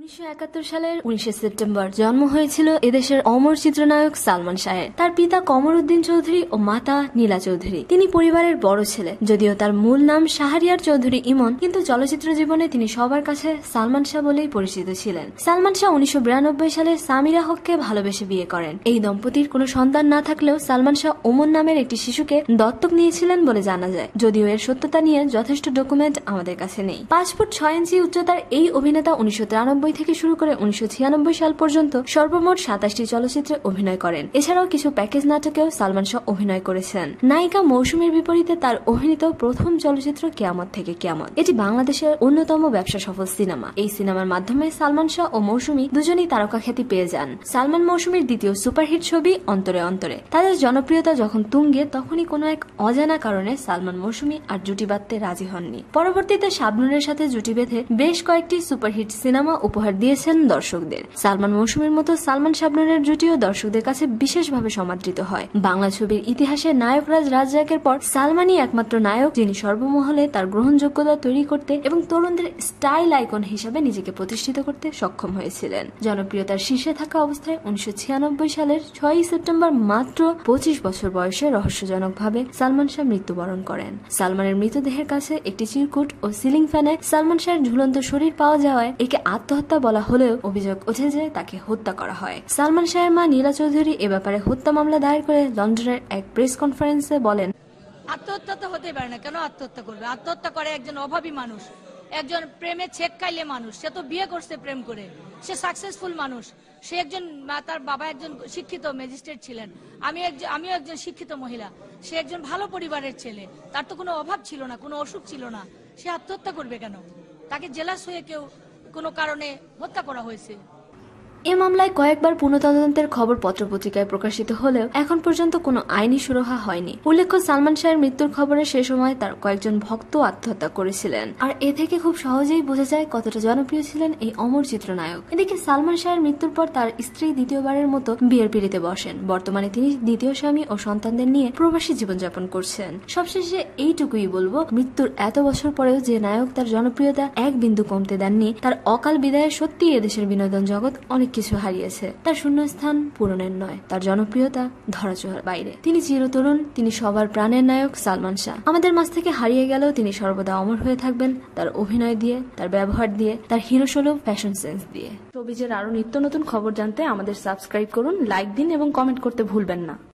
উনিশশো একাত্তর সালের উনিশে সেপ্টেম্বর জন্ম হয়েছিল এদেশের অমর চিত্রনায়ক সালমান শাহের তার পিতা কমর উদ্দিন চৌধুরী ও মাতা নীলা চৌধুরী। তিনি পরিবারের বড় ছেলে, যদিও তার মূল নাম শাহরিয়ার চৌধুরী ইমন, কিন্তু চলচ্চিত্র জীবনে তিনি সবার কাছে সালমান শাহ বলেই পরিচিত ছিলেন। সালমান শাহ উনিশশো বিরানব্বই সালে সামিরা হককে ভালোবেসে বিয়ে করেন। এই দম্পতির কোনো সন্তান না থাকলেও সালমান শাহ ওমন নামের একটি শিশুকে দত্তক নিয়েছিলেন বলে জানা যায়। যদিও এর সত্যতা নিয়ে যথেষ্ট ডকুমেন্ট আমাদের কাছে নেই। পাঁচ ফুট ছয় ইঞ্চি উচ্চতার এই অভিনেতা উনিশশো তিরানব্বই থেকে শুরু করে উনিশশো ছিয়ানব্বই সাল পর্যন্ত সর্বমোট সাতাশটি চলচ্চিত্রে অভিনয় করেন। এছাড়াও কিছু প্যাকেজ নাটকেও সালমান শাহ অভিনয় করেছেন। নায়িকা মৌসুমীর বিপরীতে তার অভিনীত প্রথম চলচ্চিত্র কেয়ামত থেকে কেয়ামত। এটি বাংলাদেশের অন্যতম ব্যবসা সফল সিনেমা। এই সিনেমার মাধ্যমে সালমান শাহ ও মৌসুমী দুজনেই তারকা খ্যাতি পেয়ে যান। সালমান মৌসুমীর দ্বিতীয় সুপারহিট ছবি অন্তরে অন্তরে। তাদের জনপ্রিয়তা যখন তুঙ্গে, তখনই কোনো এক অজানা কারণে সালমান মৌসুমী আর জুটি বাঁধতে রাজি হননি। পরবর্তীতে শাবনুরের সাথে জুটি বেঁধে বেশ কয়েকটি সুপারহিট সিনেমা উপহার দিয়েছেন দর্শকদের। সালমান মৌসুমীর মতো সালমান শাবনুরের জুটিও দর্শকদের কাছে বিশেষভাবে সমাদৃত হয়। বাংলা ছবির ইতিহাসে নায়করাজ রাজ্জাকের পর সালমানই একমাত্র নায়ক যিনি সর্বমহলে তার গ্রহণযোগ্যতা তৈরি করতে এবং তরুণদের স্টাইল আইকন হিসাবে নিজেকে প্রতিষ্ঠিত করতে সক্ষম হয়েছিলেন। জনপ্রিয়তার শীর্ষে থাকা অবস্থায় উনিশশো ছিয়ানব্বই সালের ছয়ই সেপ্টেম্বর মাত্র পঁচিশ বছর বয়সে রহস্যজনকভাবে সালমান শাহ মৃত্যুবরণ করেন। সালমানের মৃতদেহের কাছে একটি চিরকুট ও সিলিং ফ্যানে সালমান শাহের ঝুলন্ত শরীর পাওয়া যাওয়ায় একে আত্মহত্যা বলা হলেও অভিযোগ ওঠে যে তাকে হত্যা করা হয়। সালমান শাহের মা নীলা চৌধুরী এ ব্যাপারে হত্যা মামলা দায়ের করে লন্ডনের এক প্রেস কনফারেন্সে বলেন, আত্মহত্যা তো হতে পারে না, কেন আত্মহত্যা করবে? আত্মহত্যা করে একজন অভাবী মানুষ, একজন প্রেমে ছেক খাইলে মানুষ, সে তো বিয়ে করছে প্রেম করে, সে সাকসেসফুল মানুষ, সে একজন তার বাবা একজন শিক্ষিত ম্যাজিস্ট্রেট ছিলেন, আমি একজন আমিও একজন শিক্ষিত মহিলা, সে একজন ভালো পরিবারের ছেলে, তার তো কোনো অভাব ছিল না, কোনো অসুখ ছিল না, সে আত্মহত্যা করবে কেন? তাকে জেলাস হয়ে কেউ কোনো কারণে হত্যা করা হয়েছে। এ মামলায় কয়েকবার পুনঃতদন্তের খবর পত্রপত্রিকায় প্রকাশিত হলেও এখন পর্যন্ত কোনো আইনি সুরাহা হয়নি। উল্লেখ্য, সালমান শাহের মৃত্যুর খবরে সে সময় তার কয়েকজন ভক্ত আত্মহত্যা করেছিলেন। আর এ থেকে খুব সহজেই বোঝা যায় কতটা জনপ্রিয় ছিলেন এই অমর চিত্রনায়ক। এদিকে সালমান শাহের মৃত্যুর পর তার স্ত্রী দ্বিতীয়বারের মতো বিয়ের পিড়িতে বসেন। বর্তমানে তিনি দ্বিতীয় স্বামী ও সন্তানদের নিয়ে প্রবাসী জীবনযাপন করছেন। সবশেষে এইটুকুই বলব, মৃত্যুর এত বছর পরেও যে নায়ক তার জনপ্রিয়তা এক বিন্দু কমতে দেননি, তার অকাল বিদায়ে সত্যি এদেশের বিনোদন জগৎ অনেক কিছু হারিয়েছে। তার শূন্যস্থান পূরণের নয়, তার জনপ্রিয়তা ধরাচোহার বাইরে। তিনি চিরতরুণ, তিনি সবার প্রাণের নায়ক সালমান শাহ। আমাদের মাঝ থেকে হারিয়ে গেলেও তিনি সর্বদা অমর হয়ে থাকবেন তার অভিনয় দিয়ে, তার ব্যবহার দিয়ে, তার হিরো সুলভ ফ্যাশন সেন্স দিয়ে ছবিজের আরও নিত্য নতুন খবর জানতে আমাদের সাবস্ক্রাইব করুন লাইক দিন এবং কমেন্ট করতে ভুলবেন না।